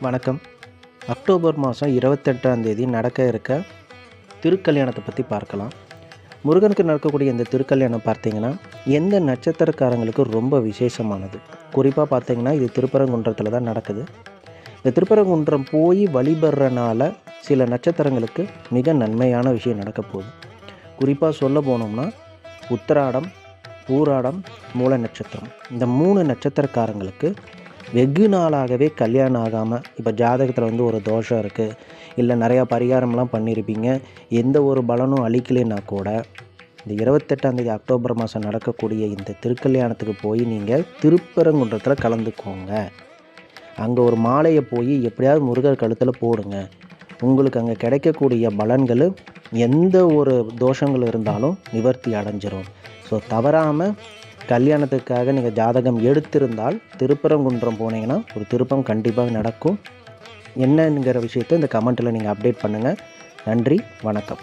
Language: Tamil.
வணக்கம். அக்டோபர் மாதம் இருபத்தெட்டாம் தேதி நடக்க இருக்க திருக்கல்யாணத்தை பற்றி பார்க்கலாம். முருகனுக்கு நடக்கக்கூடிய இந்த திருக்கல்யாணம் பார்த்தீங்கன்னா எந்த நட்சத்திரக்காரங்களுக்கு ரொம்ப விசேஷமானது? குறிப்பாக பார்த்தீங்கன்னா இது திருப்பரங்குன்றத்தில் தான் நடக்குது. இந்த திருப்பரங்குன்றம் போய் வழிபடுறனால சில நட்சத்திரங்களுக்கு மிக நன்மையான விஷயம் நடக்க போகுது. குறிப்பாக சொல்ல போனோம்னா உத்தராடம் பூராடம் மூல நட்சத்திரம். இந்த மூணு நட்சத்திரக்காரங்களுக்கு வெகு நாளாகவே கல்யாணம் ஆகாமல் இப்போ ஜாதகத்தில் வந்து ஒரு தோஷம் இருக்குது இல்லை நிறையா பரிகாரம்லாம் பண்ணியிருப்பீங்க எந்த ஒரு பலனும் அளிக்கலைன்னா கூட இந்த இருபத்தெட்டாந்தேதி அக்டோபர் மாதம் நடக்கக்கூடிய இந்த திருக்கல்யாணத்துக்கு போய் நீங்கள் திருப்பரங்குன்றத்தில் கலந்துக்கோங்க. அங்கே ஒரு மாலையை போய் எப்படியாவது முருகர் கழுத்தில் போடுங்க. உங்களுக்கு அங்கே கிடைக்கக்கூடிய பலன்கள் எந்த ஒரு தோஷங்கள் இருந்தாலும் நிவர்த்தி அடைஞ்சிரும். ஸோ தவறாமல் கல்யாணத்துக்காக நீங்கள் ஜாதகம் எடுத்திருந்தால் திருப்பரங்குன்றம் போனீங்கன்னா ஒரு திருப்பம் கண்டிப்பாக நடக்கும். என்னங்கிற விஷயத்தை இந்த கமெண்ட்டில் நீங்கள் அப்டேட் பண்ணுங்கள் நன்றி வணக்கம்.